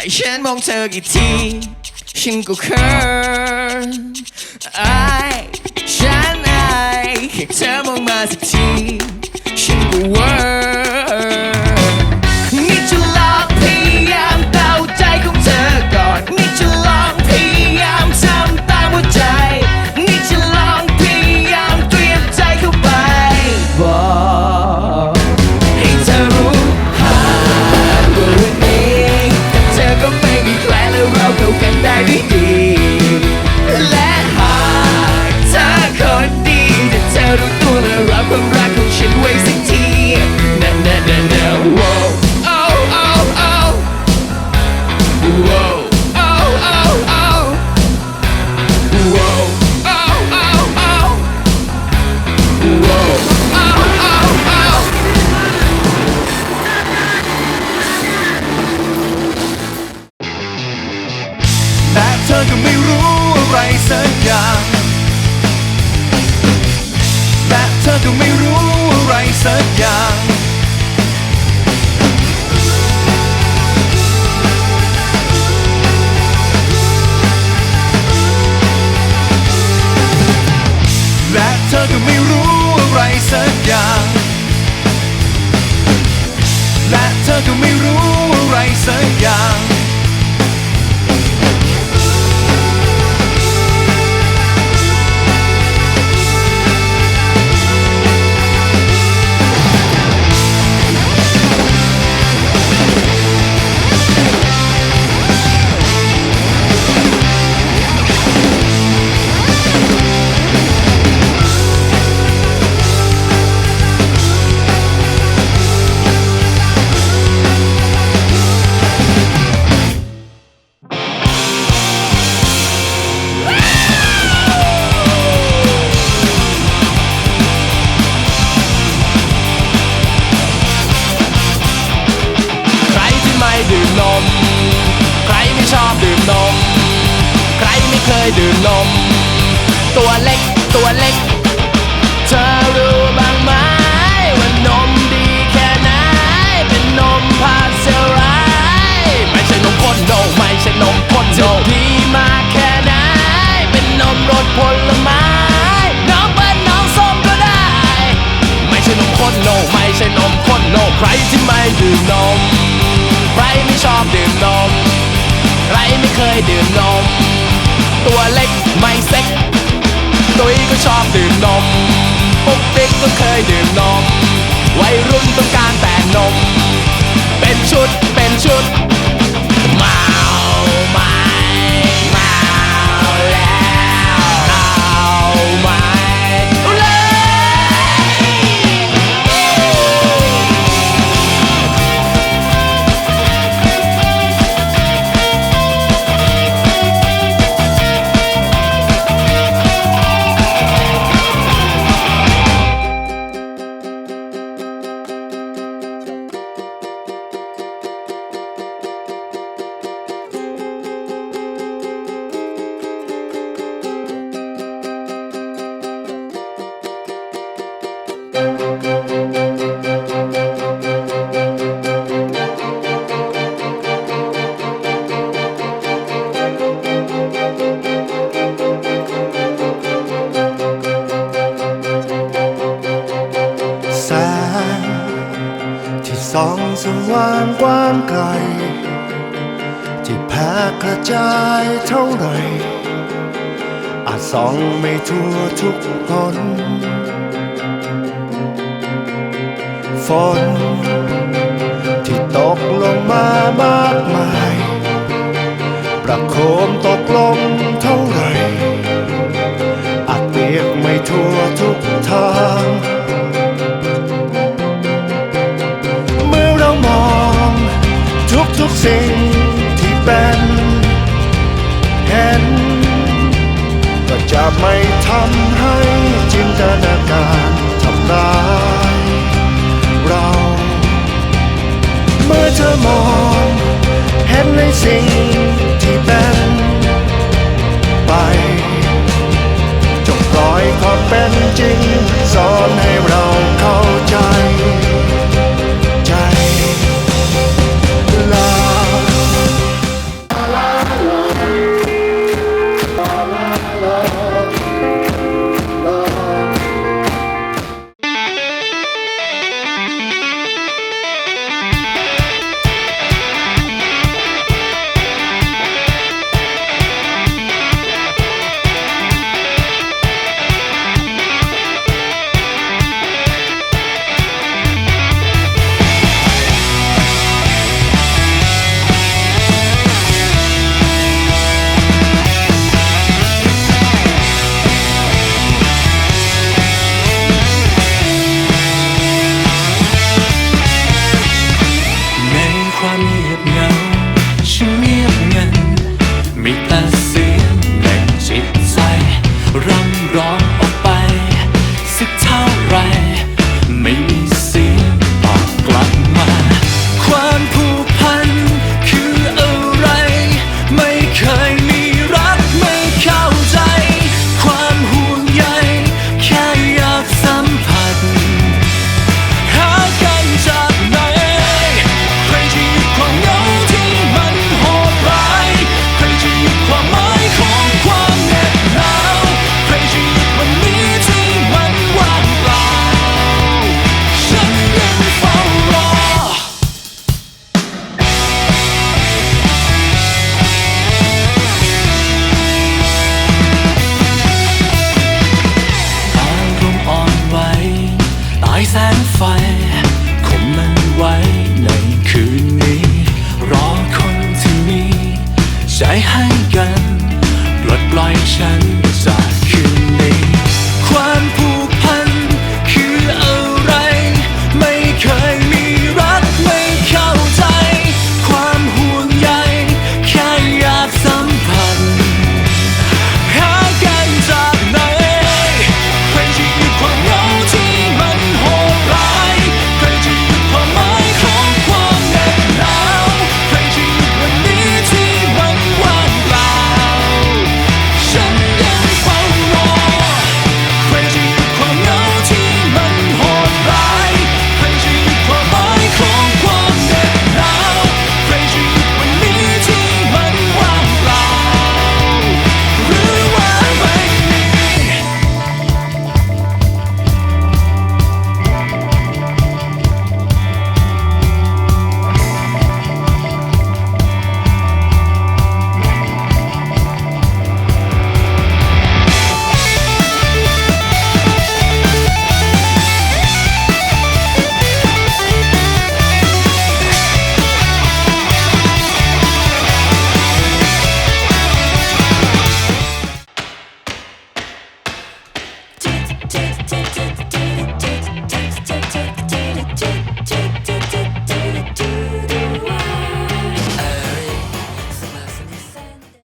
ให้ฉันมองเธอกี่ทีฉันก็เคินอายฉันอายแค่เธอมองมาสักที ก็ไม่รู้ เคยดื่มนม ตัวเล็กตัวเล็ก เธอรู้บ้างไหมว่านมดีแค่ไหน เป็นนมพาสเจอไรส์ไม่ใช่นมข้นโนไม่ใช่นมข้นโนดีมากแค่ไหน เป็นนมรสผลไม้น้องเป็นน้องส้มก็ได้ ไม่ใช่นมข้นโนไม่ใช่นมข้นโนใครที่ไม่ดื่มนม ใครไม่ชอบดื่มนม ใครไม่เคยดื่มนม ตัวเล็กไม่เซ็กตุ้ยก็ชอบดื่มนม ปุ๊กปิ๊กก็เคยดื่มนม วัยรุ่นต้องการแต่นม เป็นชุดเป็นชุด ว่างกว้างไกล ที่แผ่กระจายเท่าไหรอาจส่องไม่ทั่วทุกหนฝนที่ตกลงมามากมาย ประโคมตกลงเท่าไหรอาจเปียกไม่ทั่วทุก สิ่งที่เป็นเห็นก็จะไม่ทำให้จินตนาการทำร้ายเรา เมื่อเธอมอง เห็นในสิ่ง